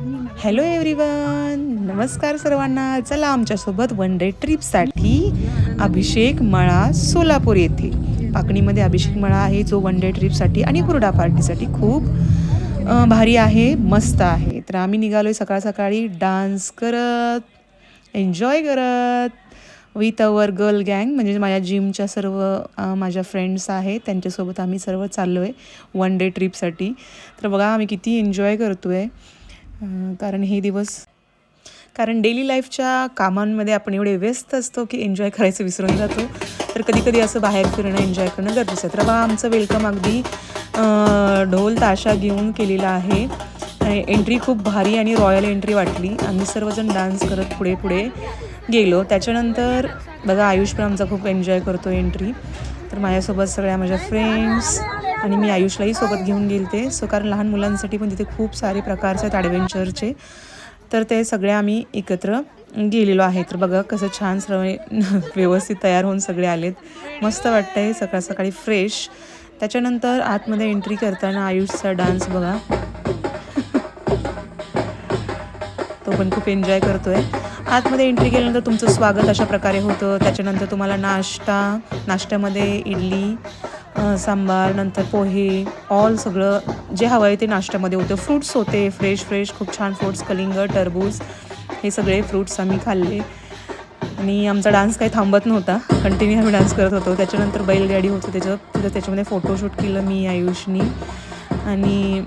Hello everyone नमस्कार सर्वांना. चला आमच्यासोबत वन डे ट्रिपसाठी अभिषेक मळा सोलापूर येथे. पाकणीमध्ये अभिषेक मळा आहे. जो वन डे ट्रिपसाठी आणि हुरडा पार्टीसाठी खूप भारी आहे मस्त आहे. तर आम्ही निघालोय सकाळ सकाळी डान्स करत एन्जॉय करत विथ अवर गर्ल गँग म्हणजे माझ्या जिमच्या सर्व माझ्या फ्रेंड्स आहेत. त्यांच्यासोबत आम्ही सर्व चाललो आहे वन डे ट्रिपसाठी तर बघा आम्ही किती एन्जॉय करतो आहे कारण हे दिवस कारण डेली लाईफच्या कामांमध्ये आपण एवढे व्यस्त असतो की एन्जॉय करायचं विसरून जातो. तर कधी कधी असं बाहेर फिरणं एन्जॉय करणं गरजेचं आहे. तर बघा आमचं वेलकम अगदी ढोल ताशा घेऊन केलेला आहे. एंट्री खूप भारी आणि रॉयल एंट्री वाटली. आम्ही सर्वजण डान्स करत पुढे पुढे गेलो. त्याच्यानंतर बघा आयुष पण आमचा खूप एन्जॉय करतो एंट्री तर माझ्यासोबत सगळ्या माझ्या फ्रेंड्स आणि मी आयुषलाही सोबत घेऊन गेलते. सो कारण लहान मुलांसाठी पण तिथे खूप सारे प्रकारचे आहेत ॲडव्हेंचरचे तर ते सगळे आम्ही एकत्र गेलेलो आहे. तर बघा कसं छान सर्व व्यवस्थित तयार होऊन सगळे आलेत. मस्त वाटतंय सकाळ सकाळी फ्रेश त्याच्यानंतर आतमध्ये एंट्री करताना आयुषचा डान्स बघा. तो पण खूप एन्जॉय करतोय. आतमध्ये एंट्री केल्यानंतर तुमचं स्वागत अशा प्रकारे होतं. त्याच्यानंतर तुम्हाला नाश्ता नाश्त्यामध्ये इडली सांबार नंतर पोहे ऑल सगळं जे हवं आहे ते नाश्त्यामध्ये होतं. फ्रूट्स होते फ्रेश फ्रेश खूप छान फ्रूट्स कलिंग टरबूज हे सगळे फ्रूट्स आम्ही खाल्ले. आणि आमचा डान्स काही थांबत नव्हता. कंटिन्यू आम्ही डान्स करत होतो. त्याच्यानंतर बैलगाडी होतं त्याचं तिथं त्याच्यामध्ये फोटोशूट केलं मी आयुषनी. आणि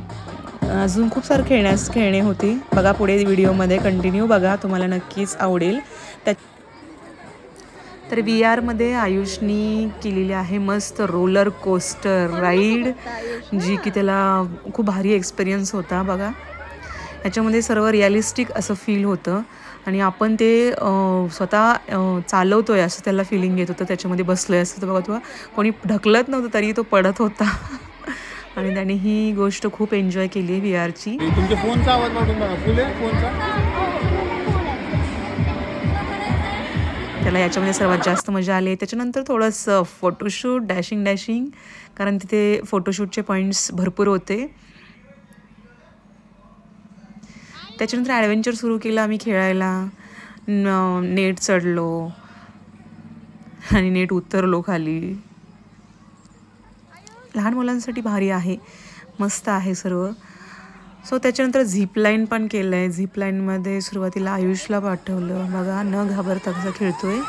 अजून खूप सारं खेळण्यास खेळणे होते. बघा पुढे व्हिडिओमध्ये कंटिन्यू बघा. तुम्हाला नक्कीच आवडेल. त्या तर व्ही आरमध्ये आयुषनी केलेली आहे मस्त रोलर कोस्टर राईड जी की त्याला खूप भारी एक्सपिरियन्स होता बघा. याच्यामध्ये सर्व रिअलिस्टिक असं फील होतं. आणि आपण ते स्वतः चालवतो चालवतोय असं त्याला फिलिंग येत होतं. त्याच्यामध्ये बसलोय असं तर बघा तो. कोणी ढकलत नव्हतं तरी तो पडत होता. आणि त्याने ही गोष्ट खूप एन्जॉय केली व्ही आरची तुमच्या फोनचा आवाज वाटून बघा. फुल आहे फोनचा? त्याला याच्यामध्ये सर्वात जास्त मजा आली त्याच्यानंतर थोडंसं फोटोशूट डॅशिंग डॅशिंग कारण तिथे फोटोशूटचे पॉईंट्स भरपूर होते. त्याच्यानंतर ॲडव्हेंचर सुरू केलं आम्ही खेळायला. नेट चढलो. आणि नेट उतरलो खाली. लहान मुलांसाठी भारी आहे. मस्त आहे सर्व. सो त्याच्यानंतर झिपलाईन पण केलं आहे झिपलाईनमध्ये सुरुवातीला आयुषला पाठवलं. बघा न घाबरता कसं आहे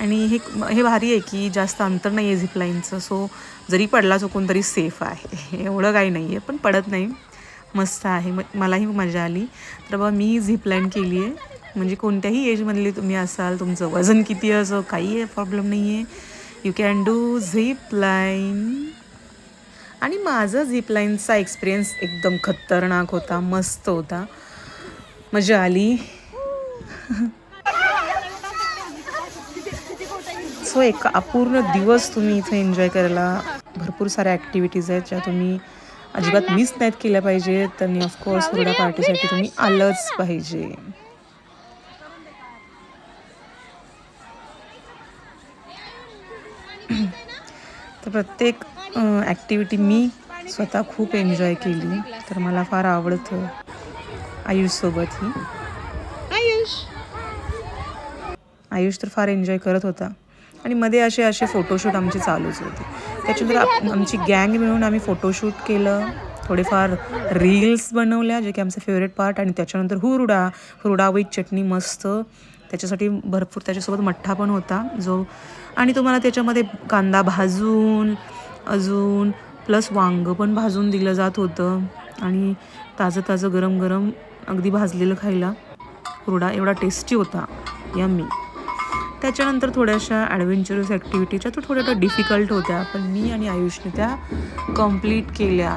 आणि हे हे भारी आहे की जास्त अंतर नाही आहे झिपलाईनचं सो जरी पडला चुकून तरी सेफ आहे. एवढं काही नाही आहे पण पडत नाही. मस्त आहे. म मलाही मजा आली. तर बाबा मी झिपलाईन केली आहे म्हणजे कोणत्याही एजमधली तुम्ही असाल तुमचं वजन किती असं काही प्रॉब्लेम नाही आहे you can do zip line आणि माझा झिपलाईनचा एक्सपिरियन्स एकदम खतरनाक होता मस्त होता. मजा आली. सो एक अपूर्ण दिवस तुम्ही इथे एन्जॉय करायला. भरपूर साऱ्या ॲक्टिव्हिटीज आहेत ज्या तुम्ही अजिबात मिस नाहीत केल्या पाहिजेत. आणि ऑफकोर्स हुरडा पार्टीसाठी तुम्ही आलंच पाहिजे. तर प्रत्येक ॲक्टिव्हिटी मी स्वतः खूप एन्जॉय केली. तर मला फार आवडतं आयुषसोबत ही. आयुष. आयुष तर फार एन्जॉय करत होता. आणि मध्ये असे असे फोटोशूट आमचे चालूच होते. त्याच्यानंतर आमची गँग मिळून आम्ही फोटोशूट केलं. थोडेफार रील्स बनवल्या जे की आमचं फेवरेट पार्ट आणि त्याच्यानंतर हुरडा हुरडा विथ चटणी मस्त. त्याच्यासाठी भरपूर त्याच्यासोबत मठ्ठा पण होता जो आणि तुम्हाला त्याच्यामध्ये कांदा भाजून अजून प्लस वांगं पण भाजून दिलं जात होतं. आणि ताजं ताजं गरम गरम अगदी भाजलेलं खायला. कुरडा एवढा टेस्टी होता. यम्मी त्याच्यानंतर थोड्याशा ॲडव्हेंचरस ॲक्टिव्हिटीच्या तर थोड्या डिफिकल्ट होत्या. पण मी आणि आयुषने त्या कंप्लीट केल्या.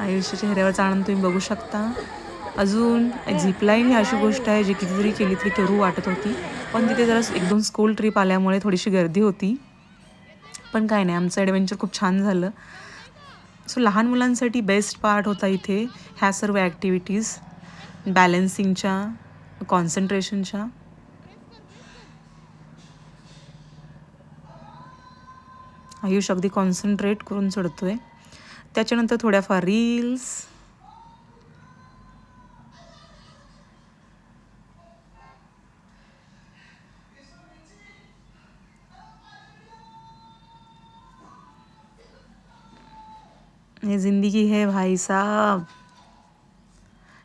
आयुष्याच्या चेहऱ्यावरचा आनंद तुम्ही बघू शकता. अजून झिपलाईन ही अशी गोष्ट आहे जी कितीतरी केली तरी करू वाटत होती. पण तिथे जरा एक दोन स्कूल ट्रिप आल्यामुळे थोडीशी गर्दी होती. पण काय नाही आमचं ॲडव्हेंचर खूप छान झालं. सो लहान मुलांसाठी बेस्ट पार्ट होता इथे ह्या सर्व ॲक्टिव्हिटीज बॅलन्सिंगच्या कॉन्सन्ट्रेशनच्या आयुष अगदी कॉन्सन्ट्रेट करून चढतोय. त्याच्यानंतर थोड्याफार रील्स ये जिंदगी है भाई साहब।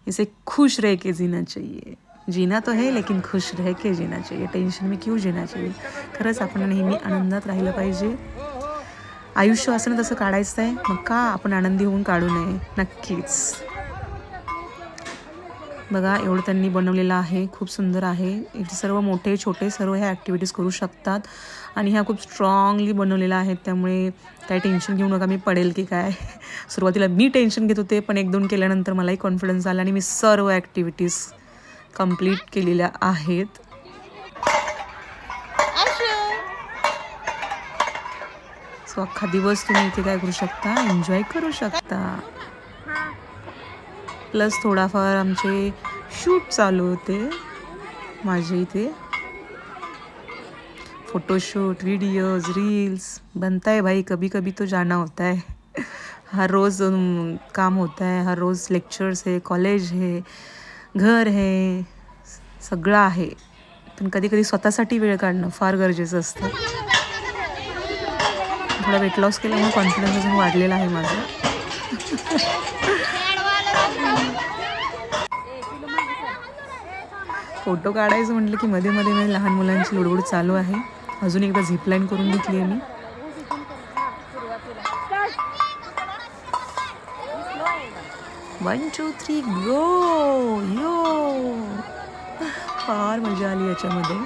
इसे खुश रह के जीना चाहिए। जीना तो है लेकिन खुश रह के जीना चाहिए। टेन्शन में क्यों जीना चाहिए? खरंच आपण नेहमी आनंदात राहिलं पाहिजे। आयुष्य असणं तसं काढायचं आहे मग का आपण आनंदी होऊन काढू नये? नक्कीच. बघा एवढं त्यांनी बनवलेलं आहे खूप सुंदर आहे. इथे सर्व मोठे छोटे सर्व ह्या ॲक्टिव्हिटीज करू शकतात. आणि ह्या खूप स्ट्रॉंगली बनवलेल्या आहेत त्यामुळे काय टेन्शन घेऊ नका. मी पडेल की काय? सुरुवातीला मी टेन्शन घेत होते पण एक दोन केल्यानंतर मलाही कॉन्फिडन्स आला आणि मी सर्व ॲक्टिव्हिटीज कंप्लीट केलेल्या आहेत. सो अख्खा दिवस तुम्ही इथे काय करू शकता? एन्जॉय करू शकता. प्लस थोडाफार आमचे शूट चालू होते माझे इथे. फोटोशूट व्हिडिओज रील्स बनता है भाई कभी कभी तो जाना होता है हर रोज़ काम होता है हर रोज़ लेक्चर्स है कॉलेज है घर है सगळं आहे. पण कधी कधी स्वतःसाठी वेळ काढणं फार गरजेचं असतं. थोडा वेट लॉस केल्यामुळे कॉन्फिडन्स अजून वाढलेला आहे माझा. फोटो काढायचं म्हटलं की मध्ये मध्ये मध्ये लहान मुलांची लुडबुड चालू आहे. अजून एकदा झिपलाईन करून घेतली आहे मी. वन टू थ्री गो यो फार मजा आली याच्यामध्ये.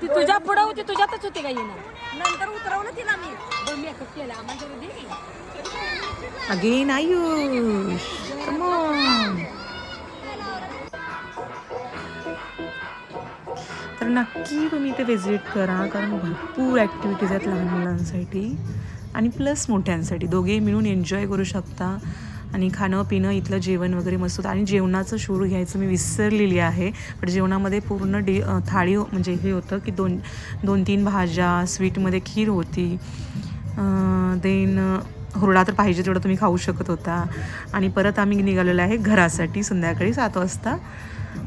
ती तुझ्या पुढं होती तुझ्यातच होती ना नंतर उतरवलं तिला मी. बरं मेकअप केला. आम्हाला जरा दे. की. अगेन आयुष कम नक्की तुम्ही इथे विजिट करा कारण भरपूर ॲक्टिव्हिटीज आहेत लहान मुलांसाठी आणि प्लस मोठ्यांसाठी. दोघेही मिळून एन्जॉय करू शकता. आणि खाणं पिणं इथलं जेवण वगैरे मस्त होतं. आणि जेवणाचं शूर घ्यायचं मी विसरलेली आहे. पण जेवणामध्ये पूर्ण डे थाळी हो, म्हणजे हे होतं की दोन दोन तीन भाज्या स्वीटमध्ये खीर होती. देन हुरडा तर पाहिजे तेवढं तुम्ही खाऊ शकत होता. आणि परत आम्ही निघालेलो आहे घरासाठी संध्याकाळी सात वाजता.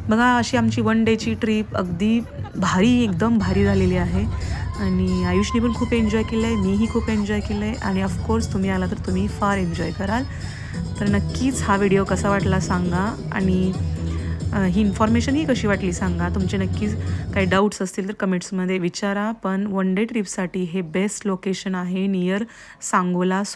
बघा अशी आमची वन डेची ट्रिप अगदी भारी एकदम भारी झालेली आहे. आणि आयुषने पण खूप एन्जॉय केलं आहे मीही खूप एन्जॉय केलं आहे आणि ऑफकोर्स तुम्ही आला तर तुम्ही फार एन्जॉय कराल. तर नक्कीच हा व्हिडिओ कसा वाटला सांगा. आणि ही इन्फॉर्मेशन ही कशी वाटली सांगा. तुमचे नक्कीच काही डाऊट्स असतील तर कमेंट्समध्ये विचारा. पण वन डे ट्रिपसाठी हे बेस्ट लोकेशन आहे नियर सांगोला सो